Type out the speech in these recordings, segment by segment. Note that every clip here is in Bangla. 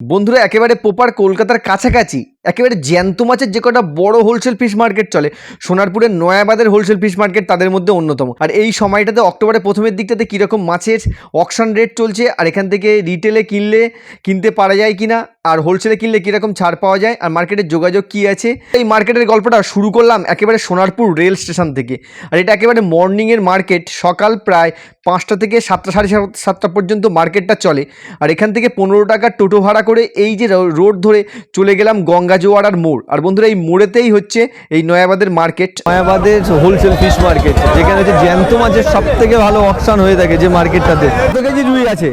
বন্ধুরা, একেবারে পোপার কলকাতার কাছাকাছি, একেবারে জ্যান্ত মাছের যে কটা বড় হোলসেল ফিশ মার্কেট চলে, সোনারপুরের নয়াবাদের হোলসেল ফিশ মার্কেট তাদের মধ্যে অন্যতম। আর এই সময়টাতে, অক্টোবরের প্রথমের দিকটাতে কীরকম মাছের অকশন রেট চলছে, আর এখান থেকে রিটেলে কিনলে, কিনতে পারা যায় কিনা আর হোলসেলে কিনলে কীরকম ছাড় পাওয়া যায় আর মার্কেটের যোগাযোগ কী আছে? এই মার্কেটের গল্পটা শুরু করলাম একেবারে সোনারপুর রেল স্টেশন থেকে। আর এটা একেবারে মর্নিংয়ের মার্কেট সকাল প্রায় পাঁচটা থেকে সাতটা সাড়ে সাত- সাতটা পর্যন্ত মার্কেটটা চলে। আর এখান থেকে পনেরো টাকার টোটো ভাড়া করে এই যে রো- রোড ধরে চলে গেলাম গঙ্গা জোয়ারার মোড়। আর বন্ধুরা এই মোড়েতেই হচ্ছে এই নয়াবাদের মার্কেট নয়াবাদের হোলসেল ফিশ মার্কেট যেখানে হচ্ছে জ্যান্ত মাছের সব থেকে ভালো অপশান হয়ে থাকে যে মার্কেটটাতে কত কেজি রুই আছে?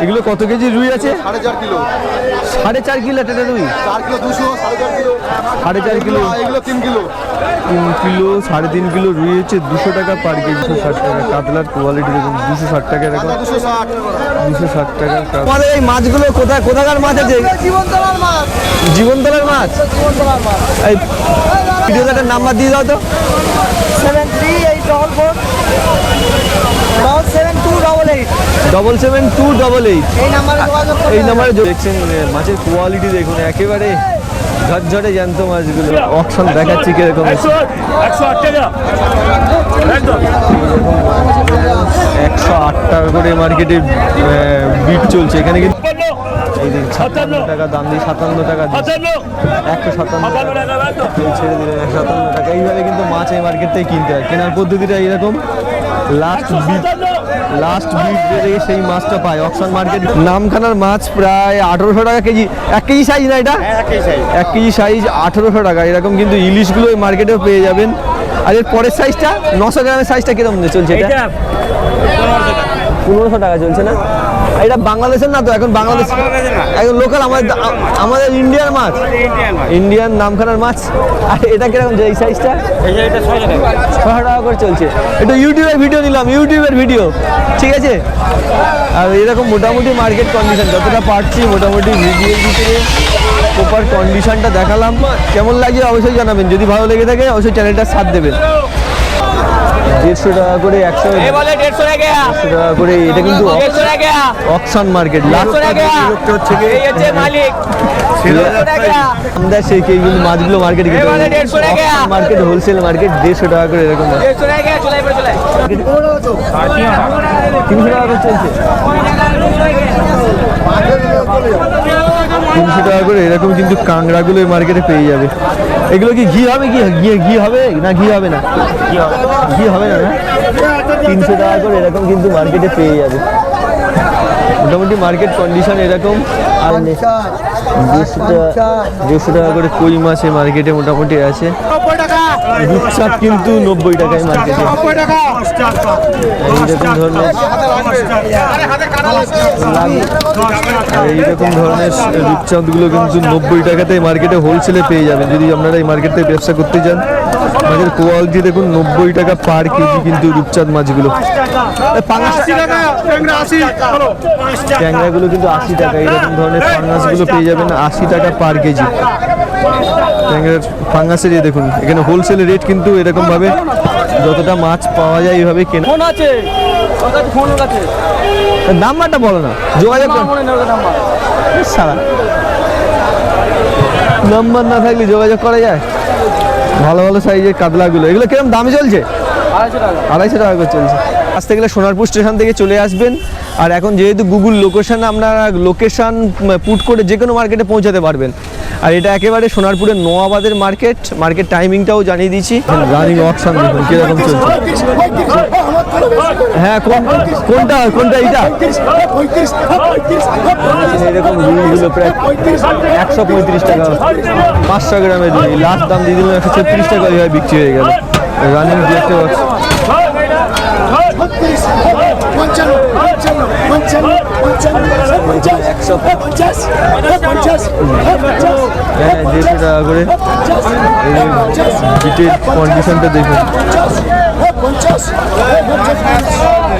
এগুলো কত কেজি রুই আছে? সাড়ে চার কিলো। সাড়ে চার কিলো রুই চার কিলো দুশো সাড়ে চার কিলো। কিলো। এগুলো তিন কিলো। তিন কিলো সাড়ে তিন কিলো রুই হচ্ছে দুশো টাকা পার কেজি দুশো ষাট টাকা। কাতলার কোয়ালিটি দেখুন দুশো ষাট টাকা এরকম। দুশো ষাট। দুশো ষাট টাকা তোমাদের এই মাছগুলো কোথায় কোথাকার মাছ আছে? জীবনতলার মাছ। জীবনতলার মাছ? জীবনতলার মাছ এই ভিডিওটার নাম্বার দিয়ে দাও তো। Seven three eight double four double seven two double eight double seven two double eight এই নাম্বারে যোগাযোগ এই নাম্বারে দেখছেন মাছের কোয়ালিটি দেখুন একেবারে ঝরঝরে জ্যান্ত মাছগুলো। অপশন দেখাচ্ছি কীরকম একশো একশো আট টাকা। করে মার্কেটে বিট চলছে। এখানে কিন্তু এই সাতান্ন। টাকা দাম দিয়ে সাতান্ন টাকা একশো সাতান্ন ছেড়ে দিলেন একশো সাতান্ন টাকা। এইভাবে কিন্তু মাছ এই মার্কেট থেকে কিনতে হয়। কেনার পদ্ধতিটা এরকম লাস্ট বিট লাস্ট বিট বেড়ে সেই মাছটা পায়। অকশন মার্কেট নামখানার মাছ প্রায় আঠেরোশো টাকা কেজি। এক কেজি সাইজ না এটা? এক কেজি সাইজ আঠেরোশো টাকা। এরকম কিন্তু ইলিশগুলো এই মার্কেটেও পেয়ে যাবেন। আর এর পরের সাইজটা নশো গ্রামের সাইজটা কীরকম চলছে এটা? পনেরোশো টাকা চলছে না? এটা বাংলাদেশের না তো এখন বাংলাদেশ একদম লোকাল আমাদের আমাদের ইন্ডিয়ান মাছ। ইন্ডিয়ান নামখানার মাছ। আর এটা কীরকম যে এই সাইজটা ছশো টাকা। করে চলছে। এটা ইউটিউবের ভিডিও নিলাম ইউটিউবের ভিডিও ঠিক আছে? আর এরকম মোটামুটি মার্কেট কন্ডিশন যতটা পারছি মোটামুটি ভিডিওর ভিতরে প্রপার কন্ডিশনটা দেখালাম। কেমন লাগছে অবশ্যই জানাবেন। যদি ভালো লেগে থাকে অবশ্যই চ্যানেলটা সাথ দেবেন। দেড়শো টাকা করে একশো দেড়শো টাকা করে এটা কিন্তু অকশন মার্কেট লাস্ট হচ্ছে মালিক। আমরা সেই কে কিন্তু মাছগুলো মার্কেটে কিন্তু এবারে 150 টাকা। মার্কেট হোলসেল মার্কেট দেড়শো টাকা করে এরকম তিনশো টাকা করে চলছে। তিনশো টাকা করে এরকম কিন্তু কাঁকড়াগুলো এই মার্কেটে পেয়ে যাবে। এগুলো কি ঘি হবে কি? ঘি ঘি হবে? না ঘি হবে না। ঘি হবে। না না? তিনশো টাকা করে এরকম কিন্তু মার্কেটে পেয়ে যাবে। মোটামুটি মার্কেট কন্ডিশন এরকম। আর। দেড়শো টাকা করে কই মাছ এই মার্কেটে মোটামুটি আছে? রূপচাঁদ কিন্তু নব্বই টাকায় মার্কেটে এইরকম ধরনের এইরকম ধরনের রূপচাঁদগুলো কিন্তু নব্বই টাকাতে মার্কেটে হোলসেলে পেয়ে যাবেন। যদি আপনারা এই মার্কেটে ব্যবসা করতে চান মাছের কোয়ালিটি দেখুন নব্বই টাকা পার কেজি কিন্তু রূপচাঁদ মাছগুলো। ট্যাংরাগুলো কিন্তু আশি টাকা এরকম ধরনের ফাঙ্গাসগুলো পেয়ে যাবেন আশি টাকা পার কেজি। ট্যাংরার ফাঙ্গাসের ইয়ে দেখুন এখানে হোলসেল রেট কিন্তু এরকম ভাবে যতটা মাছ পাওয়া যায় এইভাবে কেনা। ফোন আছে। ফোন কাছে। নাম্বারটা বলো না যোগাযোগ সারা নাম্বার না থাকলে যোগাযোগ করা যায়? ভালো ভালো সাইজের কাতলাগুলো। এগুলো কীরকম দামে চলছে? আড়াইশো টাকা। করে চলছে। আসতে গেলে সোনারপুর স্টেশন থেকে চলে আসবেন। আর এখন যেহেতু গুগল লোকেশান আপনারা লোকেশান পুট করে যে কোনো মার্কেটে পৌঁছাতে পারবেন। আর এটা একেবারে সোনারপুরের নোয়াবাদের মার্কেট মার্কেট টাইমিংটাও জানিয়ে দিচ্ছি। রানিং অপশান দেখুন কীরকম চলছে। হ্যাঁ কোন কোনটা? কোনটা এইটা? এরকম রুইগুলো একশো পঁয়ত্রিশ টাকা পাঁচশো গ্রামের রুই। লাস্ট দাম দিয়ে দিলাম একশো ছত্রিশ টাকা এইভাবে বিক্রি হয়ে গেল। রানিং দেখতে পাচ্ছি। একশো হ্যাঁ দেড়শো টাকা করে কন্ডিশনটা দেখুন।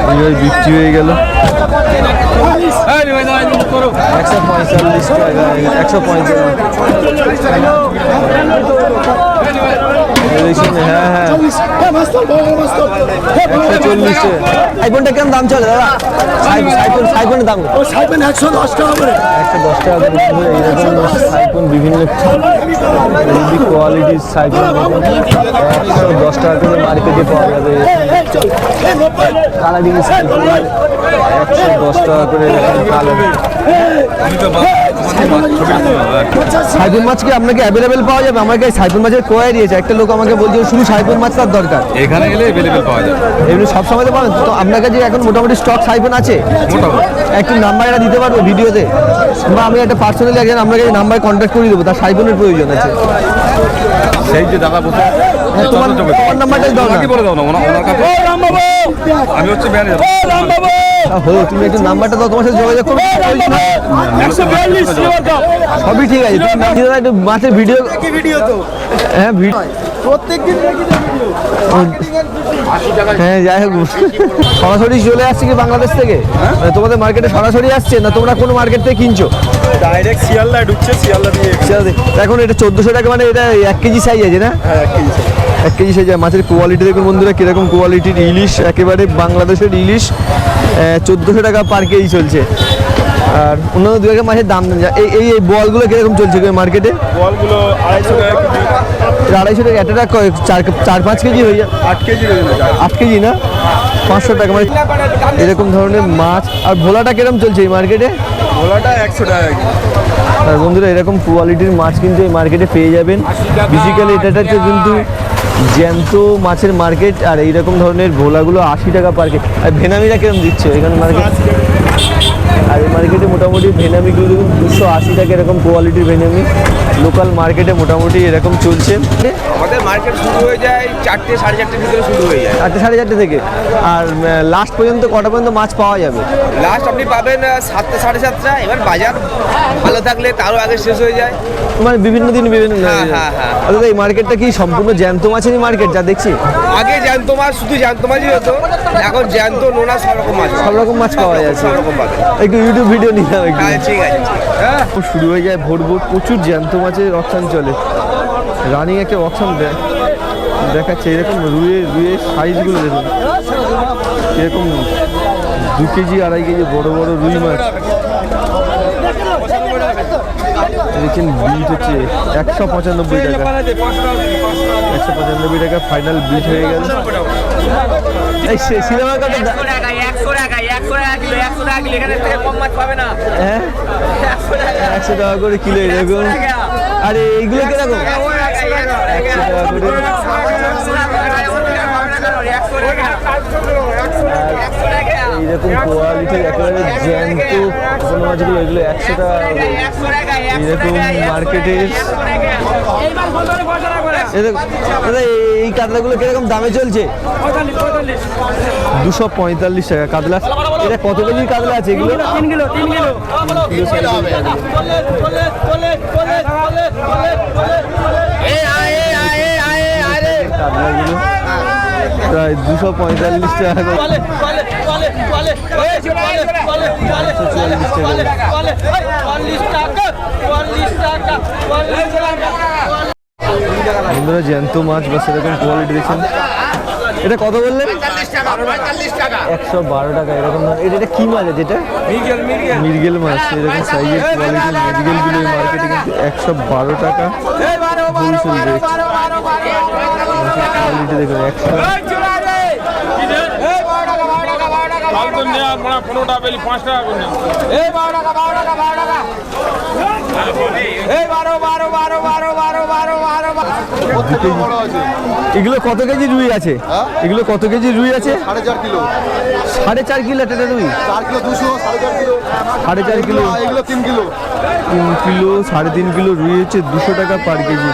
এইভাবে বিক্রি হয়ে গেল। একশো পঁয়তাল্লিশ একশো পঁয়তাল্লিশ। হ্যাঁ হ্যাঁ। একশো চল্লিশ। আইফোনটা কেমন দাম চলে দাদা? সাইফোন সাইফোনের দাম একশো দশ টাকা করে একশো দশ টাকা করে সাইফোন বিভিন্ন কোয়ালিটির সাইফোন একশো দশ টাকা করে মার্কেটে পাওয়া যাবে। কালারিং সাইফোন একশো দশ টাকা করে কালার। সাইফোন মাছ কি আপনাকে অ্যাভেলেবেল পাওয়া যাবে? আমার কাছে সাইফোন মাছের কোয়ারি আছে একটা লোক আমাকে বলছে শুধু সাইফোন মাছ তার দরকার। এখানে এলে অ্যাভেলেবেল পাওয়া যাবে। এমনি সব সময় তো পাবেন। তো আপনার কাছে এখন মোটামুটি স্টক সাইফোন আছে? মোটামুটি। একটু নাম্বার এটা দিতে পারব ভিডিওতে। বা আমি একটা পার্সোনালি একজন আপনাকে নাম্বার কন্ট্যাক্ট করে দেবো। তার সাইফোনের প্রয়োজন আছে। সেই যে দাদা বলতে হ্যাঁ, তোমার তোমার নাম্বারটাই দাও কি বলে দাও না ওনার কাছে আমি হচ্ছে ম্যানেজার আহ, হো তুমি একটু নাম্বারটা দাও তোমার সাথে যোগাযোগ করব। সবই ঠিক আছে তুমি দাদা একটু মাছের ভিডিও ভিডিও তো। হ্যাঁ ভিডিও প্রত্যেকদিন হ্যাঁ যাই হোক। সরাসরি চলে আসছে কি বাংলাদেশ থেকে? মানে তোমাদের মার্কেটে সরাসরি আসছে না তোমরা কোনো মার্কেট থেকে কিনছো? ডাইরেক্ট শিয়ালদা ঢুকছে শিয়ালদা দিয়ে এখন এটা চোদ্দোশো টাকা মানে এটা এক কেজি সাইজ আছে না? হ্যাঁ এক কেজি এক কেজি সাইজ মাছের কোয়ালিটি দেখুন বন্ধুরা কীরকম কোয়ালিটির ইলিশ একেবারে বাংলাদেশের ইলিশ। চোদ্দোশো টাকা পার কেজি চলছে। আর অন্যান্য দু একটা মাছের দাম এই এই এই বলগুলো কীরকম চলছে মার্কেটে? বলগুলো আড়াইশো টাকা আড়াইশো টাকা। একটা টাকা চার চার পাঁচ কেজি হয়ে যায়। আট কেজি আট কেজি না? পাঁচশো টাকা। মানে এরকম ধরনের মাছ। আর ভোলাটা কীরকম চলছে এই মার্কেটে? ভোলাটা একশো টাকা আর বন্ধুরা, এরকম কোয়ালিটির মাছ কিন্তু এই মার্কেটে পেয়ে যাবেন। বেসিক্যালি এটা কিন্তু জ্যান্ত মাছের মার্কেট আর এইরকম ধরনের ভোলাগুলো আশি টাকা পার কেজি। আর ভেনামিরা কীরকম দিচ্ছে এখানে মার্কেট আর এই মার্কেটে মোটামুটি ভেনামিগুলো দেখুন দুশো আশি টাকা এরকম কোয়ালিটির ভেনামি। লোকাল মার্কেটে মোটামুটি এরকম চলছে। আমাদের মার্কেট শুরু হয়ে যায় চারটে সাড়ে চারটের ভিতরে শুরু হয়ে যায়। চারটে সাড়ে চারটে থেকে। আর লাস্ট পর্যন্ত কটা পর্যন্ত মাছ পাওয়া যাবে? লাস্ট আপনি পাবেন সাতটা সাড়ে সাতটা। এবার বাজার ভালো থাকলে তারও আগে শেষ হয়ে যায়। মানে বিভিন্ন দিন বিভিন্ন হ্যাঁ, হ্যাঁ, হ্যাঁ। অর্থাৎ এই মার্কেটটা কি সম্পূর্ণ জ্যান্ত মাছেরই মার্কেট যা দেখছি? আগে জ্যান্ত মাছ শুধু জ্যান্ত মাছই হতো। এখন জ্যান্ত নোনা সব রকম মাছ। সব রকম মাছ পাওয়া যাচ্ছে। একটু ইউটিউব ভিডিও নিলাম একটু। হ্যাঁ ঠিক আছে হ্যাঁ শুরু হয়ে যায় ভোর ভোর প্রচুর জ্যান্ত মাছের অকশান চলে। রানিং একটা অকশান দেখাচ্ছে এরকম রুয়ে রুয়ে সাইজগুলো দেখুন। এরকম দু কেজি আড়াই কেজি বড় বড় রুই মাছ। দেখছেন বিট হচ্ছে একশো পঁচানব্বই টাকা। একশো পঁচানব্বই টাকা ফাইনাল বিট হয়ে গেল। এই সিনেমার কথা একশো টাকা করে কিলো এরকম। আরে এইগুলো কীরকম এইরকম কোয়ালিটি একেবারে জ্যান্ত কোনো মাছগুলো এগুলো একশো টাকা এরকম মার্কেটে দাদা এই কাতলাগুলো কীরকম দামে চলছে দুশো পঁয়তাল্লিশ টাকা কাতলা এটা কত কেজির কাতলা আছে এগুলো? তিন কিলো তিন কিলো প্রায় দুশো পঁয়তাল্লিশ টাকা বন্ধুরা জ্যান্ত মাছ বা সেরকম কোয়ালিটি দেখছেন এটা কত বললেন একশো বারো টাকা এরকম এটা এটা কি মাছ আছে এটা মিরগেল মাছ এরকম সাইজের কোয়ালিটির মিরগেলগুলো এই মার্কেটে কিন্তু একশো বারো টাকা হোলসেল রেট কোয়ালিটি দেখুন একশো পনেরোটা পেলি পাঁচ টাকা করে নিন। এগুলো কত কেজি রুই আছে? এগুলো কত কেজি রুই আছে? সাড়ে চার কিলো। সাড়ে চার কিলো একটা রুই চার কিলো দুশো সাড়ে চার কিলো। সাড়ে চার কিলো। এগুলো তিন কিলো। তিন কিলো সাড়ে তিন কিলো রুই হচ্ছে দুশো টাকা পার কেজি।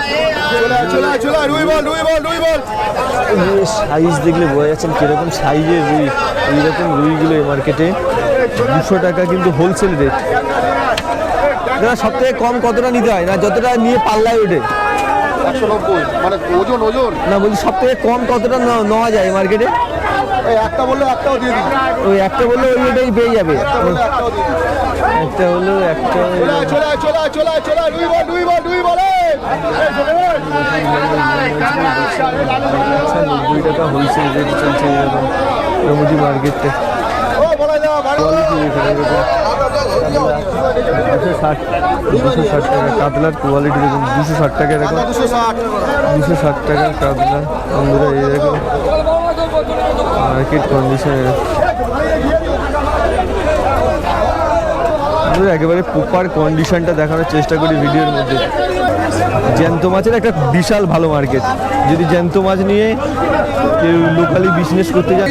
সাইজ দেখলে বোঝা যাচ্ছে কীরকম সাইজের রুই এইরকম রুইগুলো এই মার্কেটে দুশো টাকা কিন্তু হোলসেল রেট দাদা সব থেকে কম কতটা নিতে হয়? না যতটা নিয়ে পাল্লায় ওঠে। একশো নব্বই মানে ওজন ওজন। না বলছি সব থেকে কম কতটা ন- নেওয়া যায় মার্কেটে এই একটা বললে একটাও দিয়ে দিই ওই একটা বললে ওই ওটাই পেয়ে যাবে। একটা বললে একটাও দিয়ে দিই একটা হলো একটা চলে চলে চলে চলে চলে রুই বল রুই বল রুই বল! নব্বই টাকা হোলসেল রেট চলছে এরকম মোটামুটি মার্কেটে। দুশো ষাট দুশো ষাট টাকা কাতলার কোয়ালিটি দেখুন। দুশো ষাট টাকা এরকম দুশো ষাট। টাকা কাতলা বন্ধুরা এরকম মার্কেট কন্ডিশন একেবারে প্রপার কন্ডিশনটা দেখানোর চেষ্টা করি ভিডিওর মধ্যে। জ্যান্ত মাছের একটা বিশাল ভালো মার্কেট যদি জ্যান্ত মাছ নিয়ে কেউ লোকালি বিজনেস করতে যান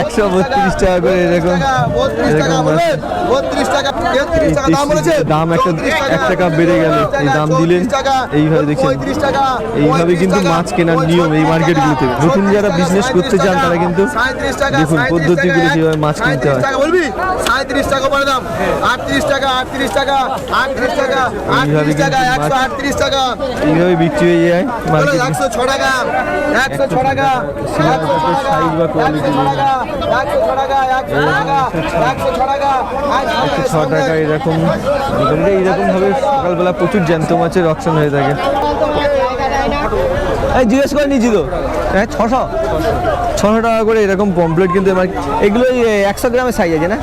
একশো বত্রিশ টাকা করে এরকম এরকম মাছ। দাম একটা এক টাকা বেড়ে গেল। এই দাম দিলেন এইভাবে দেখছেন। এইভাবে কিন্তু মাছ কেনার নিয়ম এই মার্কেটগুলোতে নতুন যারা বিজনেস করতে চান তারা কিন্তু দেখুন পদ্ধতিগুলো কীভাবে মাছ কিনতে হয়। টাকা সাঁত্রিশ টাকা পরে দাম। আটত্রিশ টাকা আটত্রিশ টাকা আটত্রিশ টাকা আটত্রিশ টাকা একশো আটত্রিশ টাকা। এইভাবে বিক্রি হয়ে যায় মার্কেটে একশো ছ টাকা একশো ছ টাকা সাইজ বা কোয়ালিটি। একশো ছ টাকা একশো ছ টাকা একশো ছ টাকা একশো ছ টাকা এরকম মোটামুটি এইরকমভাবে সকালবেলা প্রচুর জ্যান্ত মাছের অপশন হয়ে থাকে। এই জিজ্ঞেস করে নিয়েছি তো হ্যাঁ ছশো? ছশো টাকা করে এরকম পমপ্লেট কিন্তু এগুলো একশো গ্রামের সাইজ আছে না?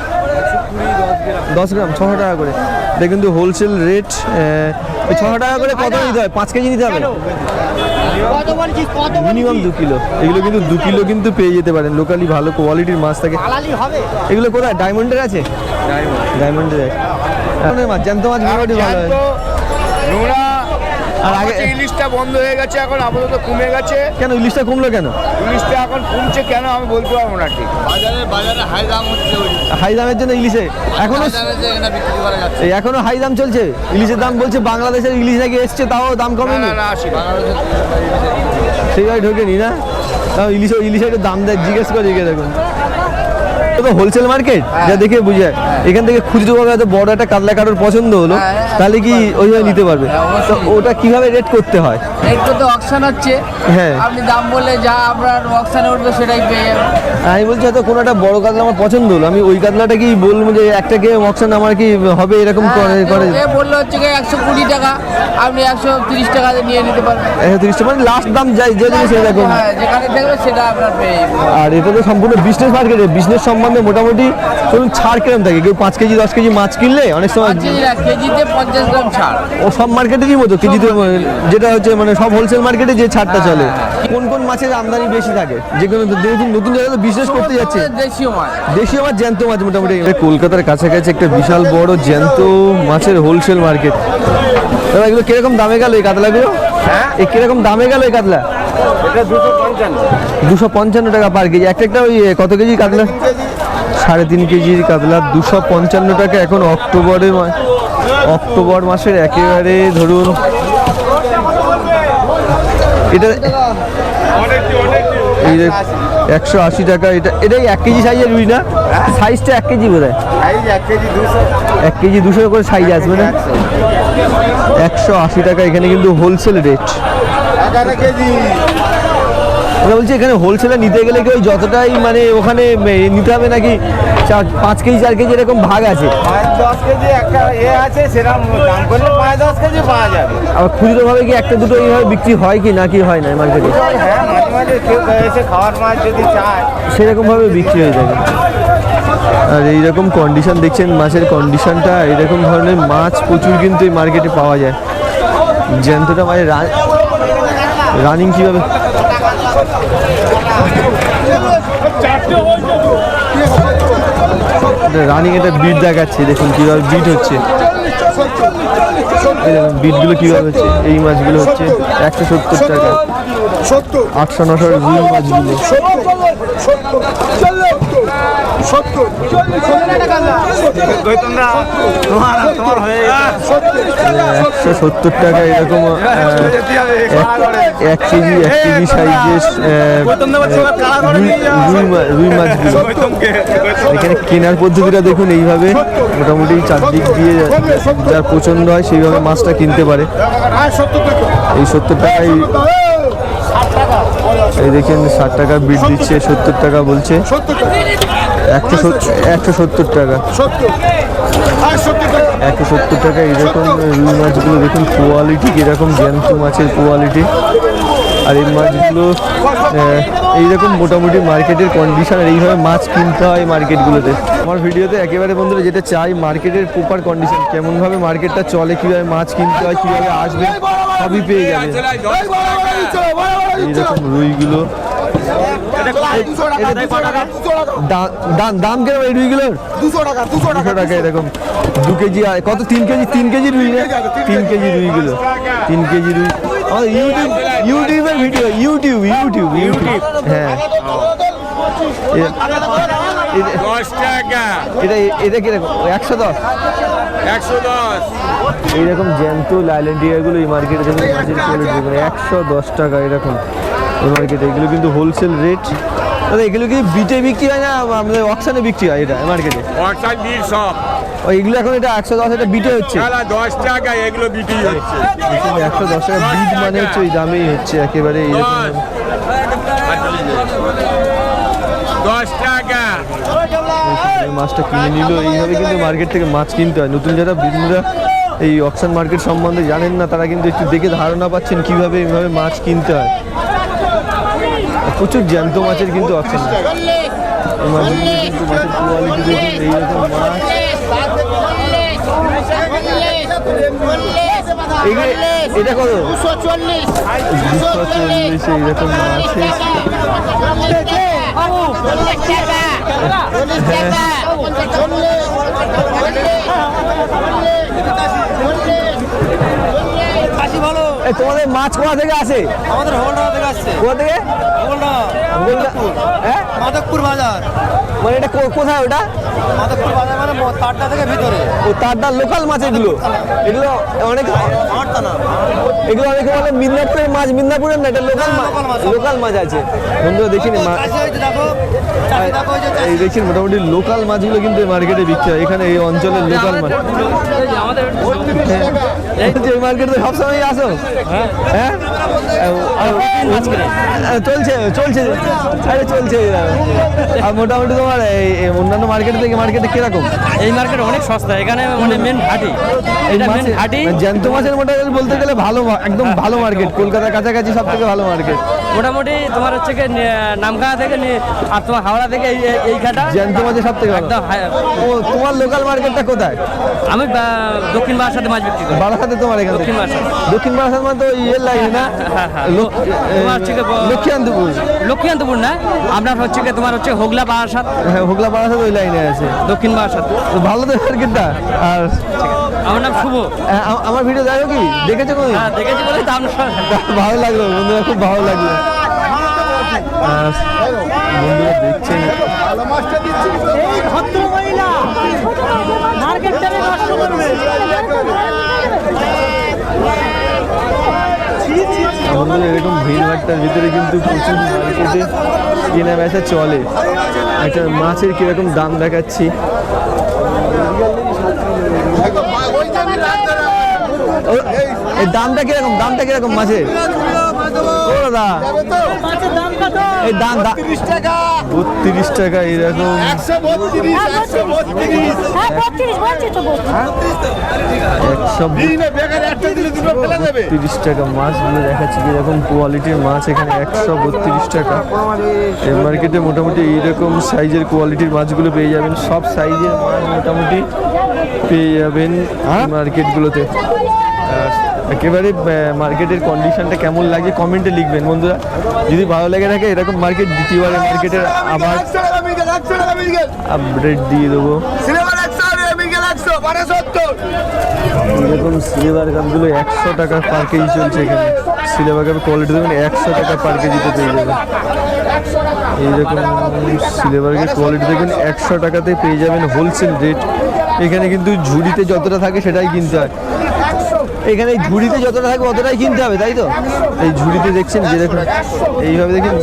দশ গ্রাম ছশো টাকা করে। এটা কিন্তু হোলসেল রেট ছশো টাকা করে কত নিতে হয়? পাঁচ কেজি নিতে হবে? মিনিমাম দু কিলো। এগুলো কিন্তু দু কিলো কিন্তু পেয়ে যেতে পারেন। লোকালি ভালো কোয়ালিটির মাছ থাকে। এগুলো কোথায়? ডায়মন্ডের আছে? ডায়মন্ডের আছে। মাছ জ্যান্ত মাছ মোটামুটি ভালো হয়। আর আগে ইলিশটা বন্ধ হয়ে গেছে এখন আপাতত কমে গেছে। কেন ইলিশটা কমলো কেন? ইলিশটা এখন কমছে কেন আমি বলতে পারব না ঠিক। হাই দাম হাই দামের জন্য ইলিশে। এখনও এই এখনও হাই দাম চলছে। ইলিশের দাম বলছে বাংলাদেশের ইলিশ নাকি এসছে তাও দাম কমেনি। না আসি সেইভাবে ঢোকেনি না? তাও ইলিশ ইলিশের একটু দাম দেয় জিজ্ঞেস করে জিজ্ঞেস দেখুন। তো হোলসেল মার্কেট যা দেখে বুঝে। এখান থেকে খুচরো ভাবে বড় একটা কাতলা কারোর পছন্দ হলো তাহলে কি ওইভাবে নিতে পারবে? তো ওটা কীভাবে রেট করতে হয়? একটু তো অকশন হচ্ছে। হ্যাঁ। আপনি দাম বললে যা আপনার অকশনে উঠবে সেটাই পেয়ে আমি বলছি হয়তো কোনো একটা বড় কাতলা আমার পছন্দ হলো। আমি ওই কাতলাটা কি বলব যে একটাকে অপশন আমার কি হবে এরকম করে করে? বললে হচ্ছে কি একশো কুড়ি টাকা। আপনি একশো তিরিশ টাকা নিয়ে নিতে পারবেন। একশো তিরিশ মানে লাস্ট দাম যাই যে হ্যাঁ যেখানে দেখবে সেটা আপনার পেয়ে আর এটা তো সম্পূর্ণ বিজনেস মার্কেটে বিজনেস সম্বন্ধে মোটামুটি ধরুন ছাড় কিরম থাকে? কেউ পাঁচ কেজি দশ কেজি মাছ কিনলে অনেক সময় কেজিতে পঞ্চাশ গ্রাম ছাড়। ও সব মার্কেটেরই মতো কেজিতে যেটা হচ্ছে মানে সব হোলসেল মার্কেটে যে ছাড়টা চলে। কোন কোন মাছের আমদানি বেশি থাকে? যে কোনো নতুন নতুন জায়গায় বিজনেস করতে যাচ্ছে। দেশীয় মাছ। দেশীয় মাছ জ্যান্ত মাছ মোটামুটি। কলকাতার কাছাকাছি একটা বিশাল বড় জ্যান্ত মাছের হোলসেল মার্কেট দাদা এগুলো কীরকম দামে গেল এই কাতলাগুলো? এই কীরকম দামে গেল এই কাতলা? দুশো পঞ্চান্ন। টাকা পার কেজি। একটা একটা ওই কত কেজি কাতলা? সাড়ে তিন কেজির কাতলা দুশো পঞ্চান্ন টাকা এখন অক্টোবরের অক্টোবর মাসের একেবারে ধরুন। এটা এই একশো আশি টাকা, এটা এটাই এক কেজি সাইজের রুই না? সাইজটা এক কেজি বোধ হয় এক কেজি দুশো করে সাইজ আসবে না? একশো আশি টাকা এখানে কিন্তু হোলসেল রেট আমরা বলছি এখানে হোলসেলে নিতে গেলে কি ওই যতটাই মানে ওখানে নিতে হবে নাকি? চার পাঁচ কেজি চার কেজি এরকম ভাগ আছে। দশ কেজি একটা এ আছে সেরকম দাম করলে পাঁচ দশ কেজি পাওয়া যাবে। আবার খুচরোভাবে কি একটা দুটো এইভাবে বিক্রি হয় কি না কি হয় না মার্কেটে হ্যাঁ মাঝে মাঝে কেউ এসে খাওয়ার মাছ যদি চায়। সেরকমভাবে বিক্রি হয়ে যাবে। আর এইরকম কন্ডিশন দেখছেন মাছের কন্ডিশনটা এরকম ধরনের মাছ প্রচুর কিন্তু এই মার্কেটে পাওয়া যায়। জ্যান্তটা মানে রানিং কীভাবে? রানিং এটা বিট দেখাচ্ছে দেখুন কীভাবে বিট হচ্ছে। বিটগুলো কীভাবে হচ্ছে? এই মাছগুলো হচ্ছে একশো সত্তর টাকা। আটশো নশো রুই মাছগুলো। একশো সত্তর টাকা এরকম এক- এক কেজি এক কেজি সাইজের রুই মাছগুলো। এখানে কেনার পদ্ধতিটা দেখুন এইভাবে। মোটামুটি চারদিক দিয়ে যার পছন্দ হয় সেইভাবে মাছটা কিনতে পারে। এই সত্তর টাকায় এই দেখেন ষাট টাকা বিট দিচ্ছে, সত্তর টাকা বলছে। একশো একশো সত্তর টাকা। একশো সত্তর টাকা এরকম রুই মাছগুলো দেখুন কোয়ালিটি কীরকম, জ্যান্ত মাছের কোয়ালিটি আর এই মাছগুলো এইরকম মোটামুটি মার্কেটের কন্ডিশন আর এইভাবে মাছ কিনতে হয় মার্কেটগুলোতে। আমার ভিডিওতে একেবারে বন্ধুরা যেটা চাই, মার্কেটের প্রপার কন্ডিশন কেমনভাবে মার্কেটটা চলে, কীভাবে মাছ কিনতে হয়, কীভাবে আসবে, সবই পেয়ে যাবে। এইরকম রুইগুলো। দাম এই রুইগুলোর? দুশো টাকা দুশো টাকা এরকম। দু কেজি কত? তিন কেজি তিন কেজি রুই তিন কেজি রুইগুলো। তিন কেজি রুই। আমাদের ইউটিউব ইউটিউবের ভিডিও ইউটিউব ইউটিউব ইউটিউব হ্যাঁ। এটা একশো দশ। একশো দশ টিয়ারগুলো এই মাছের একশো দশ টাকা এরকম মার্কেটে এগুলো কিন্তু হোলসেল রেট দাদা এগুলো কি বিটে বিক্রি হয় না আমাদের অকশানে বিক্রি হয় এটা মার্কেটে সব এগুলো এখন এটা একশো দশ এটা বিটে হচ্ছে। দশ টাকা এগুলো বিক্রি হচ্ছে। একশো দশ টাকা বিট মানে হচ্ছে ওই দামেই হচ্ছে একেবারে দশ টাকা। মাছটা কিনে নিল এইভাবে কিন্তু মার্কেট থেকে মাছ কিনতে হয়। নতুন যারা বিন্দুরা এই অকশন মার্কেট সম্বন্ধে জানেন না তারা কিন্তু একটু দেখে ধারণা পাচ্ছেন কীভাবে এইভাবে মাছ কিনতে হয়। প্রচুর জ্যান্ত মাছের কিন্তু অপশন এই কিন্তু মাছের কোয়ালিটি দেখুন এইরকম মাছ। এটা কত? দুশো চল্লিশ। এইরকম মাছের এই তোমাদের মাছ কোথা থেকে আসে? আমাদের হোলডা থেকে আসছে। কোথা থেকে? হোলডা হ্যাঁ? মাধবপুর বাজার। মানে এটা কো- কোথায় ওটা? মাধবপুর বাজার মানে তারটা থেকে ভিতরে। ও তারটা লোকাল মাছ এগুলো? এগুলো অনেক এগুলো অনেকে বলে মিদনাপুরের মাছ মিদনাপুরের না এটা লোকাল মাছ। লোকাল মাছ আছে। বন্ধুরা দেখিনি মা কাছে ওই যে দেখো। চাষি দেখো ওই যে চাষি। এই দেখছেন মোটামুটি লোকাল মাছগুলো কিন্তু মার্কেটে বিক্রি হয়। এখানে এই অঞ্চলের লোকাল মাছ। এই যে মার্কেটে সবসময় আসো। হ্যাঁ? চলছে চলছে। আরে চলছে। আর মোটামুটি তোমার এই অন্যান্য মার্কেট থেকে মার্কেটে কীরকম? এই মার্কেট অনেক সস্তা এখানে মানে মেন হাটি এটা মেন হাটি মানে জ্যান্ত মাছের মোটামুটি বলতে গেলে ভালো একদম ভালো মার্কেট। কলকাতার কাছাকাছি সব থেকে ভালো মার্কেট। মোটামুটি তোমার হচ্ছে কি নামখানা থেকে আর তোমার হাওড়া থেকে এই ঘাটা। জ্যান্ত মাছের সব থেকে ভালো ও তোমার লোকাল মার্কেটটা কোথায়? আমি দক্ষিণ বারাসাতে মাছ বিক্রি করি। তোমার এখানে দক্ষিণ বারাসাত। মানে তো ইয়ে লাগে না? হ্যাঁ, হ্যাঁ। লোক- তোমার হচ্ছে লক্ষ্মীকান্তপুর। লক্ষ্মীকান্তপুর না? আপনার হচ্ছে কি তোমার হচ্ছে হোগলা বারাসাত? হ্যাঁ হোগলা বারাসাত ওই লাইনে আছে। দক্ষিণ বারাসাত। ভালো তো মার্কেটটা আর আমার নাম শুভ। আমার ভিডিও দেখো কি? দেখেছ কোন হ্যাঁ দেখেছি বলে তো আপনার ভালো লাগল বন্ধুরা খুব ভালো লাগল। বন্ধুরা দেখছেন বন্ধুরা এরকম ভিড়ভাট্টার ভিতরে কিন্তু প্রচুর মার্কেটে কেনা বেচা চলে। একটা মাছের কীরকম দাম দেখাচ্ছি। দামটা কীরকম? দামটা কীরকম মাছের? ও দাদা। এই দাম বত্রিশ টাকা। এরকম একশো বত্রিশ একশো বত্রিশ। হ্যাঁ বত্রিশ বত্রিশ। টাকা মাছগুলো দেখাচ্ছি কীরকম কোয়ালিটির মাছ এখানে একশো বত্রিশ টাকা। এই মার্কেটে মোটামুটি এইরকম সাইজের কোয়ালিটির মাছগুলো পেয়ে যাবেন। সব সাইজের মাছ মোটামুটি পেয়ে যাবেন মার্কেটগুলোতে একেবারে মার্কেটের কন্ডিশনটা কেমন লাগে কমেন্টে লিখবেন। বন্ধুরা, যদি ভালো লেগে থাকে, এরকম মার্কেট দ্বিতীয়বারে মার্কেটের আবার আপডেট দিয়ে দেবো। এরকম সিলেবার কাপগুলো একশো টাকা পার কেজি চলছে এখানে। সিলেবার কাপের কোয়ালিটি দেখুন, একশো টাকা পার কেজিতে পেয়ে যাবেন এইরকম সিলেবার কাপের কোয়ালিটি দেখুন, একশো টাকাতে পেয়ে যাবেন হোলসেল রেট এখানে কিন্তু ঝুড়িতে যতটা থাকে সেটাই কিনতে হয়। এখানে এই ঝুড়িতে যতটা থাকবে অতটাই কিনতে হবে তাই তো? এই ঝুড়িতে দেখছেন যে দেখুন এইভাবে দেখুন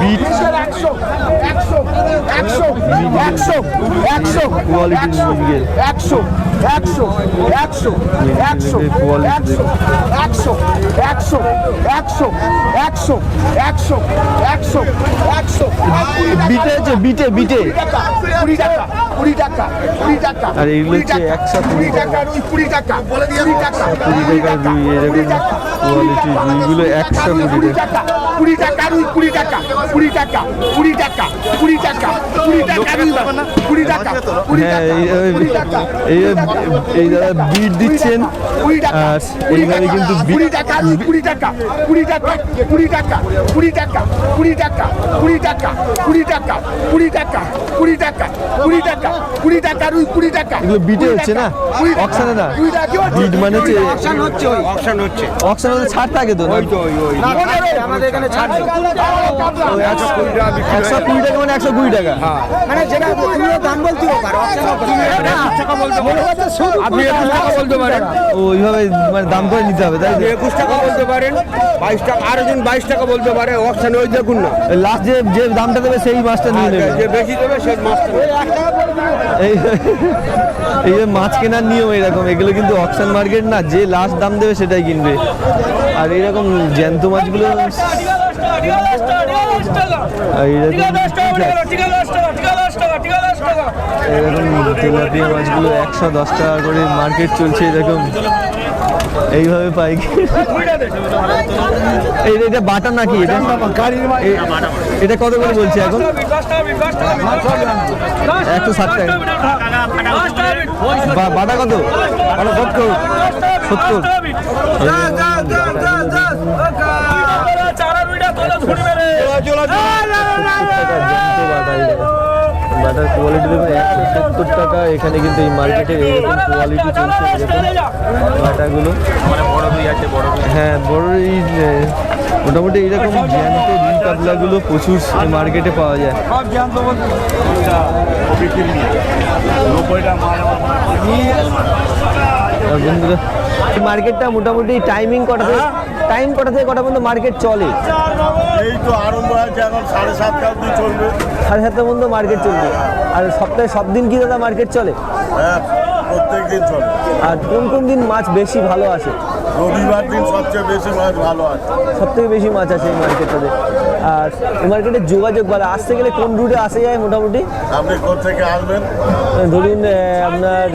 বিট একশো একশো একশো কোয়ালিটির একশো একশো একশো একশো একশো একশো একশো একশো একশো একশো একশো বিটে আছে বিটে বিটে কুড়ি টাকা কুড়ি টাকা কুড়ি টাকা আর এইগুলো হচ্ছে একসাথে কুড়ি টাকা কুড়ি টাকা বলে দিয়ে কুড়ি টাকা কুড়ি টাকা এরকম একশো কুড়ি টাকা কুড়ি টাকা রুই কুড়ি টাকা কুড়ি টাকা কুড়ি টাকা কুড়ি টাকা কুড়ি টাকা রুই কুড়ি টাকা কুড়ি হ্যাঁ টাকা এই- কুড়ি টাকা এই দাদা বিট দিচ্ছেন কুড়ি টাকা আর এইভাবে কিন্তু কুড়ি টাকা রুই কুড়ি টাকা কুড়ি টাকা কুড়ি টাকা কুড়ি টাকা কুড়ি টাকা কুড়ি টাকা কুড়ি টাকা কুড়ি টাকা কুড়ি টাকা কুড়ি টাকা কুড়ি টাকা রুই কুড়ি টাকা এগুলো বিটে হচ্ছে না অকশানে না কুড়ি টাকা কি বিট মানে হচ্ছে অপশন হচ্ছে ওই অপশন হচ্ছে অকশানে হচ্ছে ছাড় থাকে তো না? আমাদের এখানে ছাড় নেই। একশো কুড়ি টাকা একশো কুড়ি টাকা মানে একশো কুড়ি টাকা। মানে যেটা তুমিও দাম বলতে আপনি একুশ টাকা বলতে পারেন ওইভাবে মানে দাম করে নিতে হবে তাই একুশ টাকা বলতে পারেন বাইশ টাকা আরও বাইশ টাকা বলতে পারে অপশন ওই দেখুন না। লাস্ট যে যে দামটা দেবে সেই মাছটা নিয়ে নেবে। যে বেশি দেবে সে মাছটা এই এই যে মাছ কেনার নিয়ম এরকম এগুলো কিন্তু অকশন মার্কেট না যে লাস্ট দাম দেবে সেটাই কিনবে। আর এরকম জ্যান্ত মাছগুলো মাছগুলো একশো দশ টাকা করে মার্কেট চলছে এরকম এইভাবে পাইকারি এই এটা বাটা নাকি এটা এটা কত করে বলছে এখন একশো ষাট টাকা বাটা কত সত্তর সত্তর বাটার কোয়ালিটি দেখুন একশো সত্তর টাকা এখানে কিন্তু এই মার্কেটে এইরকম কোয়ালিটি চলছে এরকম বাটাগুলো হ্যাঁ বড় এই মোটামুটি এইরকম জ্যান্ত রুই কাতলাগুলো প্রচুর মার্কেটে পাওয়া যায় বন্ধুরা এই মার্কেটটা মোটামুটি টাইমিং কটা থেকে টাইম কটা থেকে কটা পর্যন্ত মার্কেট চলে? এই তো আরম্ভ হয়েছে এখন সাড়ে সাতটা অব্দি চলবে। সাড়ে সাতটা পর্যন্ত মার্কেট চলবে। আর সপ্তাহে সব দিন কি দাদা মার্কেট চলে? হ্যাঁ প্রত্যেক দিন চলে। আর কোন কোন দিন মাছ বেশি ভালো আসে? রবিবার দিন সবচেয়ে বেশি মাছ ভালো আছে। সব থেকে বেশি মাছ আছে এই মার্কেটটাতে আর এই মার্কেটে যোগাযোগ বলে আসতে গেলে কোন রুটে আসা যায় মোটামুটি? আপনি কোথেকে আসবেন? ধরুন আপনার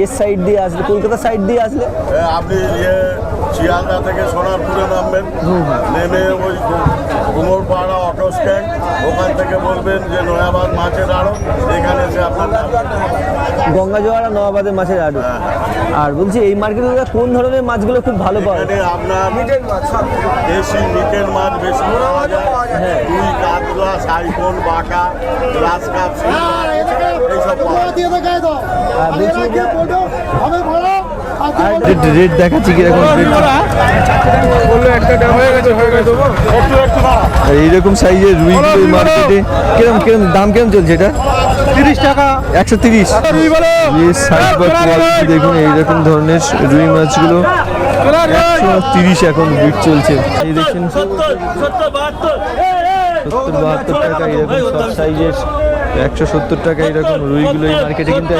এর সাইড দিয়ে আসলে কলকাতা সাইড দিয়ে আসলে। আপনি ইয়ে শিয়ালদা থেকে সোনারপুরে নামবেন। নেমে ওই কুমোরপাড়া অটো স্ট্যান্ড ওখান থেকে বলবেন যে নয়াবাদ মাছের আড়ো এখানে এসে আপনার গঙ্গা জোয়ার আর নবাবাদের মাছের আড়ু আর বলছি এই মার্কেটে দাদা কোন ধরনের মাছগুলো খুব ভালো পাওয়া যায়? আপনার দেশি মিটের মাছ বেশি পাওয়া যায়। রুই কাতলা সাইফোন বাটা গ্লাস কাপ এইসব আর রেট দেখাচ্ছি কীরকম বলল একটা হয়ে গেছে হয়ে গেছে দেবো আর এইরকম সাইজের রুই মার্কেটে কিরম কিরম দাম কিরম চলছে এটা? তিরিশ টাকা। একশো তিরিশ। দেখুন এইরকম ধরনের রুই মাছগুলো একশো তিরিশ এখন বিট চলছে। এই দেখছেন সত্তর বাহাত্তর। টাকা এরকম সব সাইজের। একশো সত্তর টাকা এরকম রুইগুলো এই মার্কেটে কিন্তু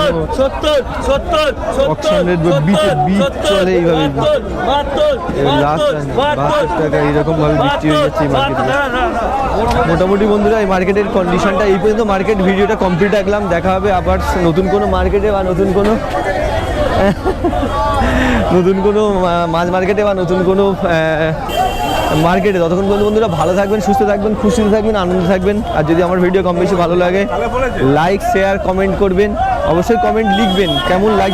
চলে এইভাবে। লাস্ট বাহাত্তর টাকা এরকম বিক্রি হয়ে যাচ্ছে এই মার্কেটে মোটামুটি বন্ধুরা এই মার্কেটের কন্ডিশনটা এই পর্যন্ত মার্কেট ভিডিওটা কমপ্লিট রাখলাম। দেখা হবে আবার নতুন কোনো মার্কেটে বা নতুন কোনো নতুন কোনো মাছ মার্কেটে বা নতুন কোনো মার্কেটে। ততক্ষণ বন্ধু বন্ধুরা ভালো থাকবেন সুস্থ থাকবেন খুশিতে থাকবেন আনন্দে থাকবেন। আর যদি আমার ভিডিও কম বেশি ভালো লাগে লাইক শেয়ার কমেন্ট করবেন। অবশ্যই কমেন্ট লিখবেন কেমন লাগছে